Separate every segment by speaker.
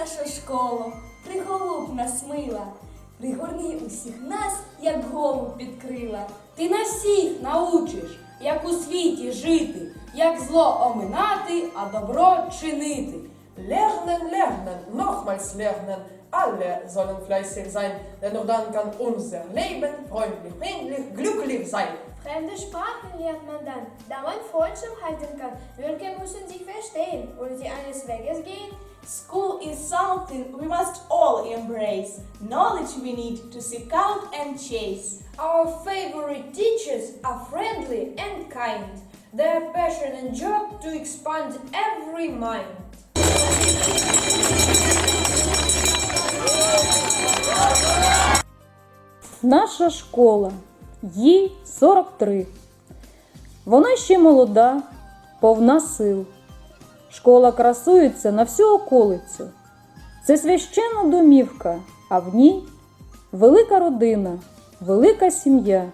Speaker 1: наша школа, приголуб нас мила, пригорни усіх нас, як голуб підкрила.
Speaker 2: Ти на всіх научиш, як у світі жити, як зло оминати, а добро чинити.
Speaker 3: Lernen, lernen, nochmals lernen. Alle sollen fleißig sein, denn nur dann kann unser Leben freundlich, friedlich, glücklich sein.
Speaker 4: Fremde Sprachen lernt man dann, da man Freundschaft halten kann. Völker müssen sich verstehen oder sie eines Weges gehen.
Speaker 1: School is something we must all embrace. Knowledge we need to seek out and chase.
Speaker 5: Our favorite teachers are friendly and kind. Their passion and job to expand every mind.
Speaker 6: Наша школа, їй 43. Вона ще молода, повна сил. Школа красується на всю околицю. Це священна домівка, а в ній велика родина, велика сім'я.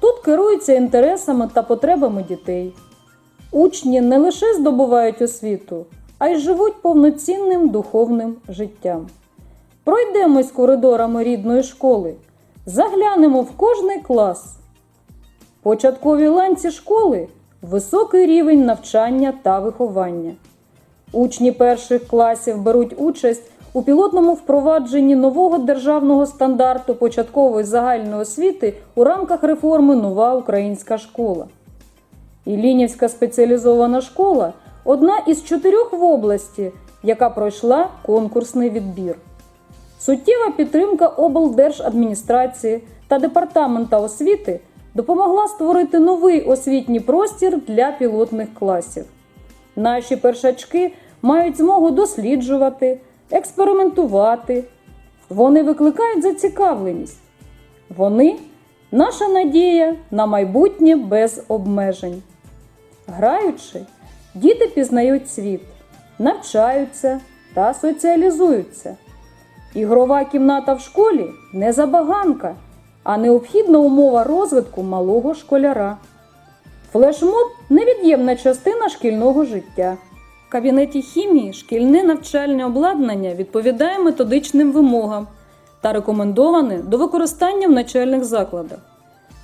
Speaker 6: Тут керуються інтересами та потребами дітей. Учні не лише здобувають освіту, а й живуть повноцінним духовним життям. Пройдемось коридорами рідної школи, заглянемо в кожний клас. Початкові ланці школи високий рівень навчання та виховання. Учні перших класів беруть участь у пілотному впровадженні нового державного стандарту початкової загальної освіти у рамках реформи Нова українська школа. Іллінівська спеціалізована школа одна із чотирьох в області, яка пройшла конкурсний відбір. Суттєва підтримка облдержадміністрації та департамента освіти допомогла створити новий освітній простір для пілотних класів. Наші першачки мають змогу досліджувати, експериментувати. Вони викликають зацікавленість. Вони наша надія на майбутнє без обмежень. Граючи, діти пізнають світ, навчаються та соціалізуються. Ігрова кімната в школі не забаганка, а необхідна умова розвитку малого школяра. Флешмоб невід'ємна частина шкільного життя. В кабінеті хімії шкільне навчальне обладнання відповідає методичним вимогам та рекомендоване до використання в навчальних закладах.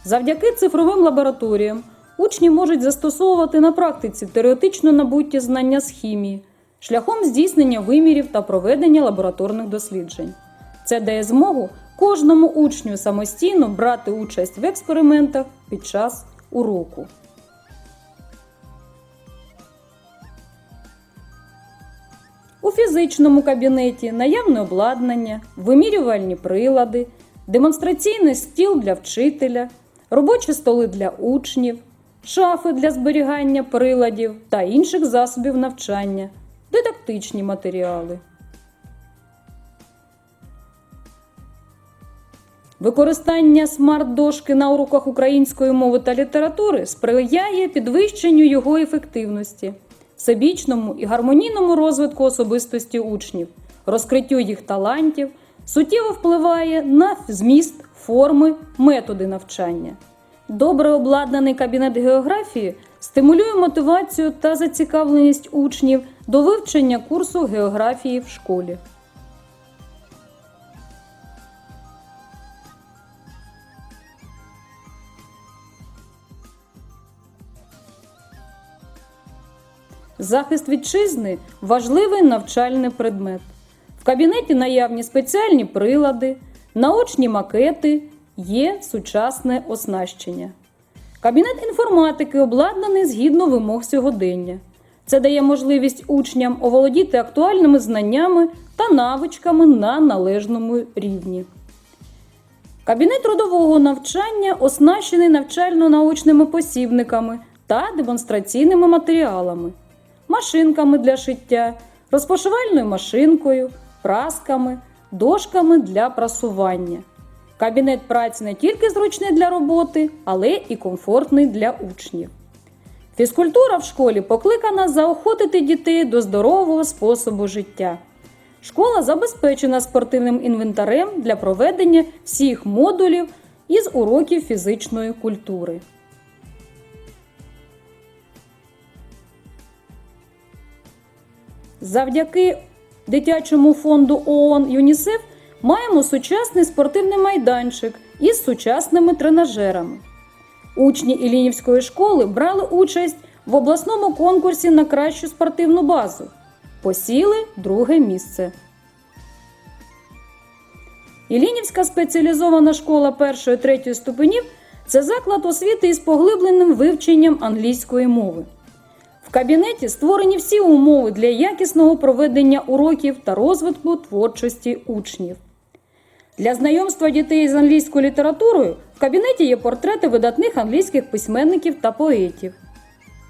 Speaker 6: Завдяки цифровим лабораторіям учні можуть застосовувати на практиці теоретично набуті знання з хімії шляхом здійснення вимірів та проведення лабораторних досліджень. Це дає змогу кожному учню самостійно брати участь в експериментах під час уроку. У фізичному кабінеті наявне обладнання, вимірювальні прилади, демонстраційний стіл для вчителя, робочі столи для учнів, шафи для зберігання приладів та інших засобів навчання, дидактичні матеріали. Використання смарт-дошки на уроках української мови та літератури сприяє підвищенню його ефективності, всебічному і гармонійному розвитку особистості учнів, розкриттю їх талантів, суттєво впливає на зміст, форми, методи навчання. Добре обладнаний кабінет географії стимулює мотивацію та зацікавленість учнів до вивчення курсу географії в школі. Захист вітчизни важливий навчальний предмет. В кабінеті наявні спеціальні прилади, наочні макети, є сучасне оснащення. Кабінет інформатики обладнаний згідно вимог сьогодення. Це дає можливість учням оволодіти актуальними знаннями та навичками на належному рівні. Кабінет трудового навчання оснащений навчально-научними посібниками та демонстраційними матеріалами, машинками для шиття, розпошивальною машинкою, прасками, дошками для прасування. Кабінет праці не тільки зручний для роботи, але і комфортний для учнів. Фізкультура в школі покликана заохотити дітей до здорового способу життя. Школа забезпечена спортивним інвентарем для проведення всіх модулів із уроків фізичної культури. Завдяки дитячому фонду ООН ЮНІСЕФ маємо сучасний спортивний майданчик із сучасними тренажерами. Учні Ілінівської школи брали участь в обласному конкурсі на кращу спортивну базу. Посіли друге місце. Ілінівська спеціалізована школа 1-3 ступенів це заклад освіти із поглибленим вивченням англійської мови. В кабінеті створені всі умови для якісного проведення уроків та розвитку творчості учнів. Для знайомства дітей з англійською літературою в кабінеті є портрети видатних англійських письменників та поетів.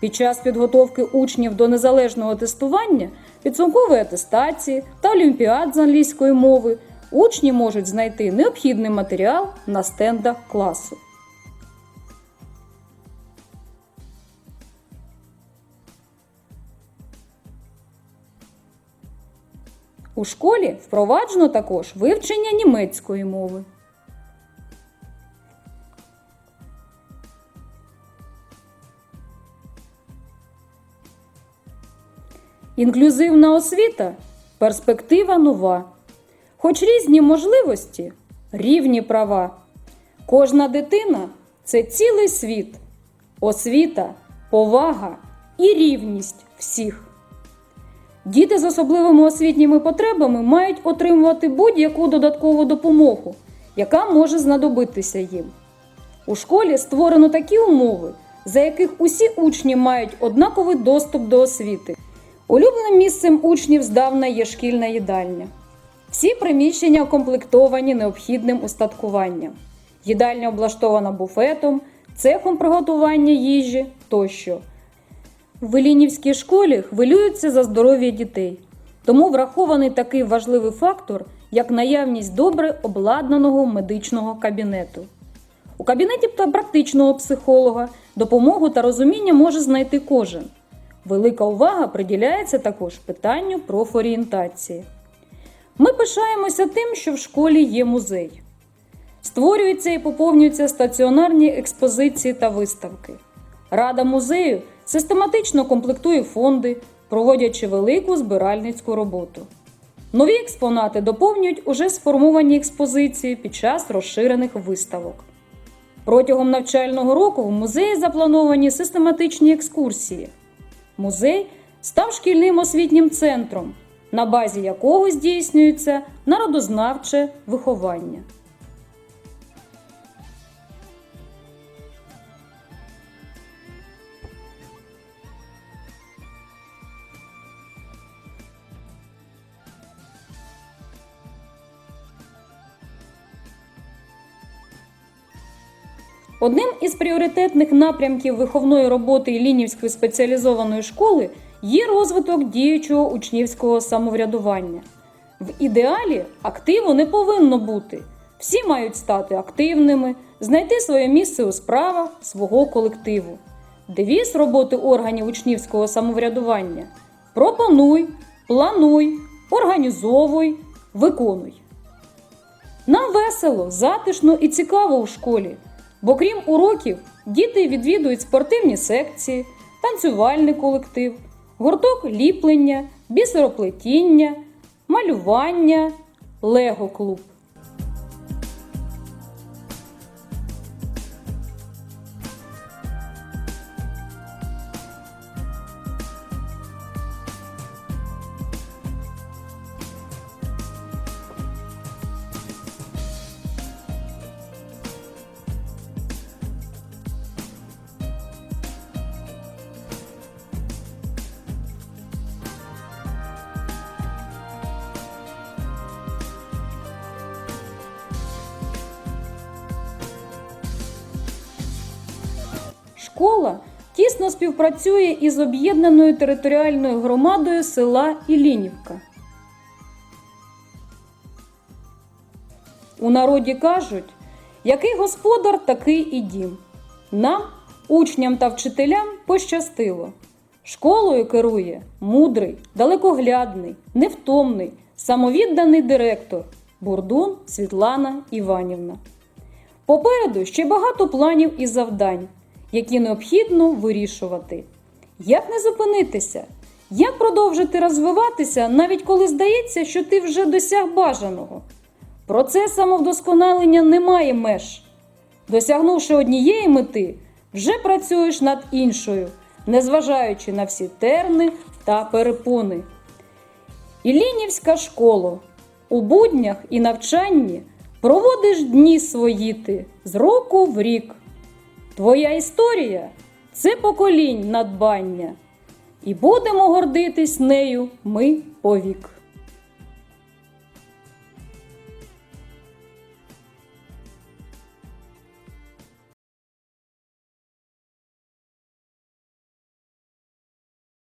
Speaker 6: Під час підготовки учнів до незалежного тестування, підсумкової атестації та олімпіад з англійської мови учні можуть знайти необхідний матеріал на стендах класу. У школі впроваджено також вивчення німецької мови. Інклюзивна освіта перспектива нова. Хоч різні можливості, рівні права. Кожна дитина це цілий світ, освіта, повага і рівність всіх. Діти з особливими освітніми потребами мають отримувати будь-яку додаткову допомогу, яка може знадобитися їм. У школі створено такі умови, за яких усі учні мають однаковий доступ до освіти. Улюбленим місцем учнів здавна є шкільна їдальня. Всі приміщення укомплектовані необхідним устаткуванням. Їдальня облаштована буфетом, цехом приготування їжі тощо. В Ілінівській школі хвилюються за здоров'я дітей, тому врахований такий важливий фактор, як наявність добре обладнаного медичного кабінету. У кабінеті та практичного психолога допомогу та розуміння може знайти кожен. Велика увага приділяється також питанню профорієнтації. Ми пишаємося тим, що в школі є музей. Створюються і поповнюються стаціонарні експозиції та виставки. Рада музею систематично комплектує фонди, проводячи велику збиральницьку роботу. Нові експонати доповнюють уже сформовані експозиції під час розширених виставок. Протягом навчального року в музеї заплановані систематичні екскурсії. Музей став шкільним освітнім центром, на базі якого здійснюється народознавче виховання. Одним із пріоритетних напрямків виховної роботи Ілінівської спеціалізованої школи є розвиток діючого учнівського самоврядування. В ідеалі активу не повинно бути. Всі мають стати активними, знайти своє місце у справах свого колективу. Девіз роботи органів учнівського самоврядування пропонуй, плануй, організовуй, виконуй. Нам весело, затишно і цікаво у школі, бо крім уроків, діти відвідують спортивні секції, танцювальний колектив, гурток ліплення, бісероплетіння, малювання, лего-клуб. Школа тісно співпрацює із об'єднаною територіальною громадою села Ілінівка. У народі кажуть, який господар, такий і дім. Нам, учням та вчителям, пощастило. Школою керує мудрий, далекоглядний, невтомний, самовідданий директор Бурдун Світлана Іванівна. Попереду ще багато планів і завдань, які необхідно вирішувати. Як не зупинитися, Як продовжити розвиватися, навіть коли здається, що ти вже досяг бажаного? Процес самовдосконалення не має меж. Досягнувши однієї мети, вже працюєш над іншою, незважаючи на всі терни та перепони. Іллінівська школа. У буднях і навчанні проводиш дні свої ти з року в рік. Твоя історія це поколінь надбання, і будемо гордитись нею ми повік.